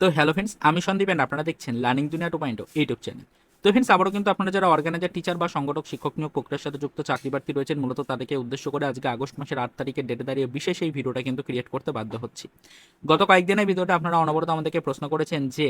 তো hello friends আমি Sandeep and আপনারা দেখছেন learning Duniya two point YouTube channel তো ফ্রেন্ডস আবারও কিন্তু আপনারা যারা অর্গানাইজার টিচার বা সংগঠক, শিক্ষক নিয়োগ প্রক্রিয়ার সাথে যুক্ত, চাকরি প্রার্থী রয়েছেন, মূলত তাদেরকে উদ্দেশ্য করে আজকে আগস্ট মাসের আট তারিখের ডেটে দাঁড়িয়ে বিশেষ এই ভিডিওটা কিন্তু ক্রিয়েট করতে বাধ্য হচ্ছি। গত কয়েকদিনের ভিডিওটা আপনারা অনবরত আমাদেরকে প্রশ্ন করেছেন যে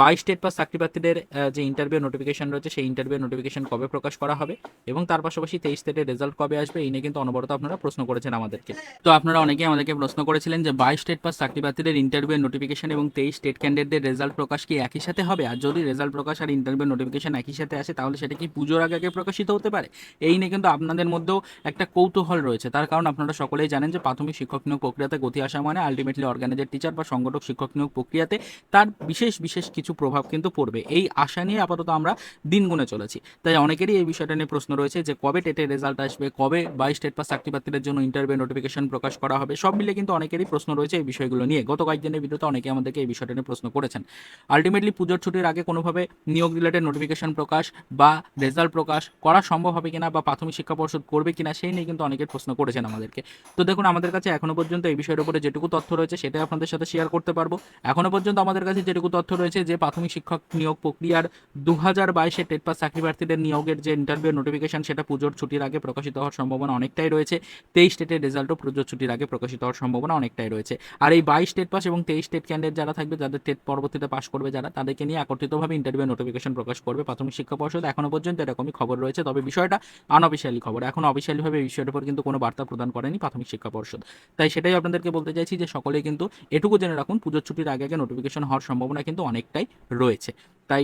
বাইশ স্টেট পাস চাকরি প্রার্থীদের যে ইন্টারভিউ নোটিফিকেশন রয়েছে, সেই ইন্টারভিউ নোটিফিকেশন কবে প্রকাশ করা হবে এবং তার পাশাপাশি তেইশ স্টেটের রেজাল্ট কবে আসবে, এই নিয়ে কিন্তু অনবরত আপনারা প্রশ্ন করেছেন আমাদেরকে। তো আপনারা অনেকেই আমাদেরকে প্রশ্ন করেছিলেন যে বাইশ স্টেট পাস চাকরি প্রার্থীদের ইন্টারভিউ নোটিফিকেশন এবং তেইশ স্টেট ক্যান্ডিডেটদের রেজাল্ট প্রকাশ কি একই সাথে হবে? আর যদি রেজাল্ট প্রকাশ আর ইন্টারভিউ নোটিফিকেশন একই সাথে আসে, তাহলে সেটা কি পুজোর আগে আগে প্রকাশিত হতে পারে? এই নিয়ে কিন্তু আপনাদের মধ্যেও একটা কৌতূহল রয়েছে। তার কারণ আপনারা সকলেই জানেন যে প্রাথমিক শিক্ষক নিয়োগ প্রক্রিয়াতে গতি আসা মানে আলটিমেটলি অর্গানাইজার টিচার বা সংগঠক শিক্ষক নিয়োগ প্রক্রিয়াতে তার বিশেষ বিশেষ কিছু প্রভাব কিন্তু পড়বে। এই আশা নিয়ে আপাতত আমরা দিন গুনে চলেছি। তাই অনেকেরই এই বিষয়টা নিয়ে প্রশ্ন রয়েছে যে, কবে টেটের রেজাল্ট আসবে? কবে বাইশ স্টেট পাস চাকরি প্রার্থীদের জন্য ইন্টারভিউ নোটিফিকেশন প্রকাশ করা হবে? সব মিলে কিন্তু অনেকেরই প্রশ্ন রয়েছে এই বিষয়গুলো নিয়ে। গত কয়েকদিনের ভিডিওতে অনেকে আমাদেরকে এই বিষয়টা নিয়ে প্রশ্ন করেছেন। আলটিমেটলি পুজোর ছুটির আগে কোনোভাবে নিয়োগ রিলেটেড নোটিফিকেশন প্রকাশ বা রেজাল্ট প্রকাশ করা সম্ভব হবে কিনা বা প্রাথমিক শিক্ষা পর্ষদ করবে কিনা, সেই নিয়ে কিন্তু অনেকের প্রশ্ন করেছেন আমাদেরকে। তো দেখুন, আমাদের কাছে এখনও পর্যন্ত এই বিষয়ের উপরে যেটুকু তথ্য রয়েছে, সেটাই আপনাদের সাথে শেয়ার করতে পারব। এখনও পর্যন্ত আমাদের কাছে যেটুকু তথ্য রয়েছে যে প্রাথমিক শিক্ষক নিয়োগ প্রক্রিয়ার দু হাজার বাইশে টেট পাস চাকরি প্রার্থীদের নিয়োগের যে ইন্টারভিউ নোটিফিকেশন সেটা পুজোর ছুটির আগে প্রকাশিত হওয়ার সম্ভাবনা অনেকটাই রয়েছে। তেইশ স্টেটের রেজাল্টও পুজোর ছুটির আগে প্রকাশিত হওয়ার সম্ভাবনা অনেকটাই রয়েছে। আর এই বাইশ স্টেট পাস এবং তেইশ স্টেট ক্যান্ডিডেট যারা থাকবে, যাদের টেট পরবর্তীতে পাশ করবে যারা, তাদেরকে নিয়ে একত্রিতভাবে ইন্টারভিউ নোটিফিকেশন প্রকাশ করবে প্রাথমিক শিক্ষা পর্ষদ। এখনও পর্যন্ত এরকমই খবর রয়েছে। তবে বিষয়টা আনঅফিসিয়ালি খবর। এখন অফিসিয়ালিভাবে এই বিষয়টার উপর কিন্তু কোনো বার্তা প্রদান করেনি প্রাথমিক শিক্ষা পর্ষদ। তাই সেটাই আপনাদেরকে বলতে চাইছি যে সকলেই কিন্তু এটুকু জেনে রাখুন, পুজোর ছুটির আগে আগে নোটিফিকেশন হওয়ার সম্ভাবনা কিন্তু অনেকটাই রয়েছে। তাই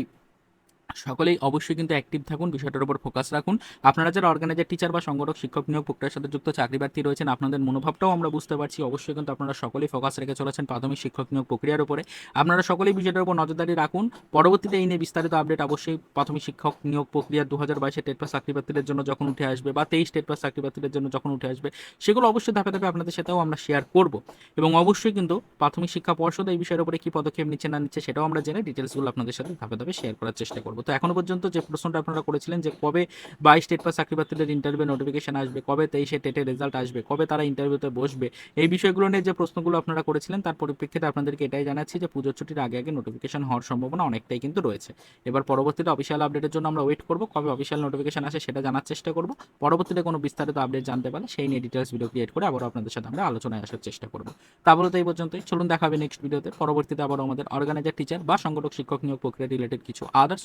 সকলেই অবশ্যই কিন্তু অ্যাক্টিভ থাকুন, বিষয়টার উপর ফোকাস রাখুন। আপনারা যারা অর্গানাইজার টিচার বা সংগঠক, শিক্ষক নিয়োগ প্রক্রিয়ার সাথে যুক্ত, চাকরি প্রার্থী রয়েছেন, আপনাদের মনোভাবটাও আমরা বুঝতে পারছি। অবশ্যই কিন্তু আপনারা সকলেই ফোকাস রেখে চলেছেন প্রাথমিক শিক্ষক নিয়োগ প্রক্রিয়ার উপরে। আপনারা সকলেই বিষয়টার উপর নজরদারি রাখুন। পরবর্তীতে এই নিয়ে বিস্তারিত আপডেট অবশ্যই প্রাথমিক শিক্ষক নিয়োগ প্রক্রিয়া দু হাজার বাইশে টেট পাস চাকরি প্রার্থীদের জন্য যখন উঠে আসবে বা তেইশ টেট পাস চাকরি প্রার্থীদের জন্য যখন উঠে আসবে, সেগুলো অবশ্যই ধাপে ধাপে আপনাদের সাথেও আমরা শেয়ার করব। এবং অবশ্যই কিন্তু প্রাথমিক শিক্ষা পর্ষদ এই বিষয়ের উপরে কী পদক্ষেপ নিচ্ছে না নিচ্ছে সেটাও আমরা জেনে ডিটেলসগুলো আপনাদের সাথে ধাপে ধাপে শেয়ার করার চেষ্টা করব। তো এখনও পর্যন্ত যে প্রশ্নটা আপনারা করেছিলেন যে কবে বাইশ স্টেট পাস চাকরি প্রার্থীদের ইন্টারভিউ নোটিফিকেশন আসবে, কবে তেইশে টেটের রেজাল্ট আসবে, কবে তারা ইন্টারভিউতে বসবে, এই বিষয়গুলো নিয়ে যে প্রশ্নগুলো আপনারা করেছিলেন তার পরিপ্রেক্ষিতে আপনাদেরকে এটাই জানাচ্ছি যে পুজোর ছুটির আগে আগে নোটিফিকেশন হওয়ার সম্ভাবনা অনেকটাই কিন্তু রয়েছে। এবার পরবর্তীতে অফিসিয়াল আপডেটের জন্য আমরা ওয়েট করব, কবে অফিসিয়াল নোটিফিকেশন আসে সেটা জানার চেষ্টা করব। পরবর্তীতে কোনো বিস্তারিত আপডেট জানতে পারলে সেই নিয়ে ডিটেলস ভিডিও ক্রিয়েট করে আবার আপনাদের সাথে আমরা আলোচনায় আসার চেষ্টা করব। তারপরে তো এই পর্যন্তই। চলুন দেখা হবে নেক্সট ভিডিওতে পরবর্তীতে আবার আমাদের অর্গানাইজার টিচার বা সংগঠক, শিক্ষক নিয়োগ প্রক্রিয়া রিলেটেড কিছু আদার্স